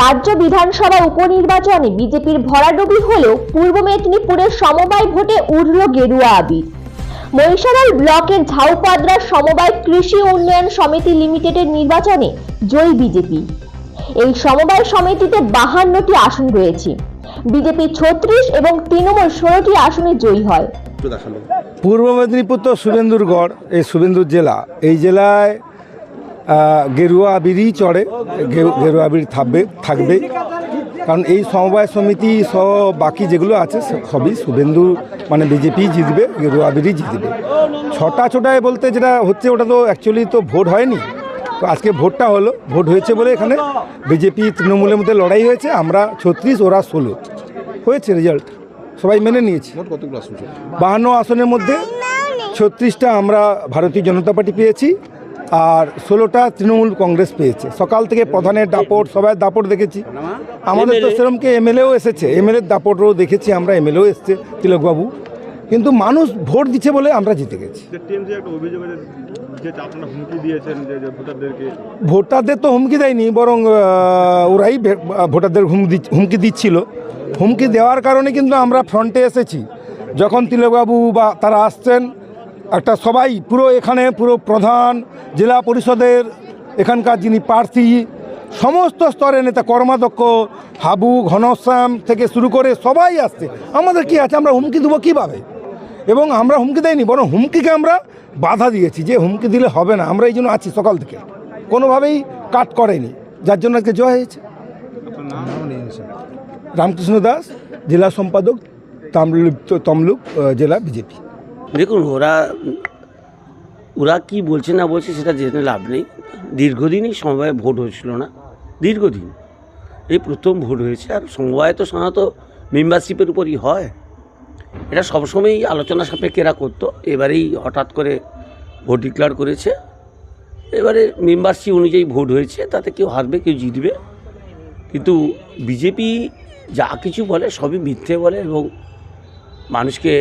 রাজ্য বিধানসভা উপনির্বাচনে বিজেপির ভরাডুবি হলেও পূর্ব মেদিনীপুরের সমবায় ভোটে উঠল গেরুয়া আবির। মহিষাদল ব্লকের ঝাউপাদ্রার সমবায় কৃষি উন্নয়ন সমিতি লিমিটেডের নির্বাচনে জয়ী বিজেপি। এই সমবায় সমিতিতে বাহান্নটি আসন রয়েছে। বিজেপি ছত্রিশ এবং তৃণমূল ষোলোটি আসনে জয়ী হয়। পূর্ব মেদিনীপুর তো শুভেন্দুরগড় এই শুভেন্দুর জেলা। এই জেলায় গেরুয়া আবিরই চড়ে গেরুয়া আবির থাকবে থাকবে। কারণ এই সমবায় সমিতি সহ বাকি যেগুলো আছে সবই শুভেন্দু মানে বিজেপি জিতবে গেরুয়া আবিরই জিতবে। ছটা ছোটায় বলতে যেটা হচ্ছে ওটা তো অ্যাকচুয়ালি তো ভোট হয়নি। তো আজকে ভোটটা হলো ভোট হয়েছে বলে এখানে বিজেপি তৃণমূলের মধ্যে লড়াই হয়েছে আমরা ছত্রিশ ওরা ষোলো। হয়েছে রেজাল্ট সবাই মেনে নিয়েছি। বাহান্ন আসনের মধ্যে ছত্রিশটা আমরা ভারতীয় জনতা পার্টি পেয়েছি। আর ষোলোটা তৃণমূল কংগ্রেস পেয়েছে। সকাল থেকে প্রধানের দাপট সবাই দাপট দেখেছি। আমাদের তো সেরমকে এমএলএও এসেছে? এমএলএর দাপটও দেখেছি আমরা এমএলএও এসছে তিলকবাবু। কিন্তু মানুষ ভোট দিচ্ছে বলে আমরা জিতে গেছি। যে টিএমসি একটা অভিযোগ আছে যে আপনারা হুমকি দিয়েছেন যে যে ভোটারদেরকে ভোটারদের তো হুমকি দেয়নি বরং ওরাই ভোটারদের হুমকি দিচ্ছিল। হুমকি দেওয়ার কারণে কিন্তু আমরা ফ্রন্টে এসেছি। যখন তিলকবাবু বা তারা আসছেন একটা সবাই, পুরো এখানে, পুরো প্রধান জেলা পরিষদের এখানকার যিনি প্রার্থী, সমস্ত স্তরের নেতা, কর্মাধ্যক্ষ, হাবু, ঘনশ্যাম থেকে শুরু করে সবাই আসছে। আমাদের কি আছে? আমরা হুমকি দেবো কীভাবে? এবং আমরা হুমকি দেয়নি বরং হুমকিকে আমরা বাধা দিয়েছি যে হুমকি দিলে হবে না। আমরা এই জন্য আছি সকাল থেকে। কোনোভাবেই কাট করেনি। যার জন্য আজকে জয় হয়েছে। রামকৃষ্ণ দাস, জেলা সম্পাদক তামলুক তমলুক জেলা বিজেপি। দেখুন, ওরা ওরা কি বলছে না বলছে সেটা জেনে লাভ নেই। দীর্ঘদিনই সমবায়ে ভোট হয়েছিল না, দীর্ঘদিন। এই প্রথম ভোট হয়েছে, আর সমবায় তো সাধারণত মেম্বারশিপের উপরই হয়। এটা সবসময়ই আলোচনা সাপেক্ষে এরা করতো। এবারেই হঠাৎ করে ভোট ডিক্লেয়ার করেছে। এবারে মেম্বারশিপ অনুযায়ী ভোট হয়েছে, তাতে কেউ হারবে, কেউ জিতবে। কিন্তু বিজেপি যা কিছু বলে, সবই মিথ্যে বলে এবং মানুষকে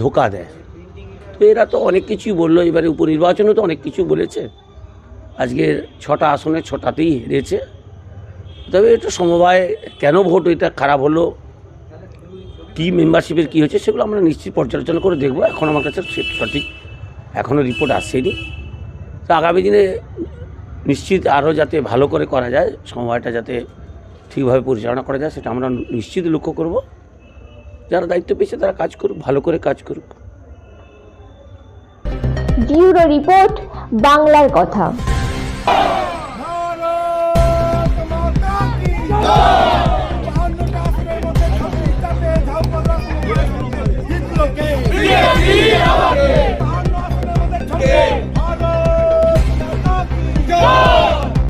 ধোকা দেয়। এরা তো অনেক কিছুই বলল, এবারে উপনির্বাচনে তো অনেক কিছু বলেছে। আজকে ছটা আসনে ছটাতেই হেরেছে। তবে এটা সমবায় কেন ভোট, এটা খারাপ হলো, কী মেম্বারশিপের কী হয়েছে, সেগুলো আমরা নিশ্চিত পর্যালোচনা করে দেখব। এখন আমার কাছে সঠিক এখনও রিপোর্ট আসেনি। তো আগামী দিনে নিশ্চিত আরও যাতে ভালো করে করা যায়, সমবায়টা যাতে ঠিকভাবে পরিচালনা করা যায়, সেটা আমরা নিশ্চিত লক্ষ্য করব। যারা দায়িত্ব পেয়েছে তারা কাজ করুক, ভালো করে কাজ করুক। ব্যুরো রিপোর্ট বাংলার কথা।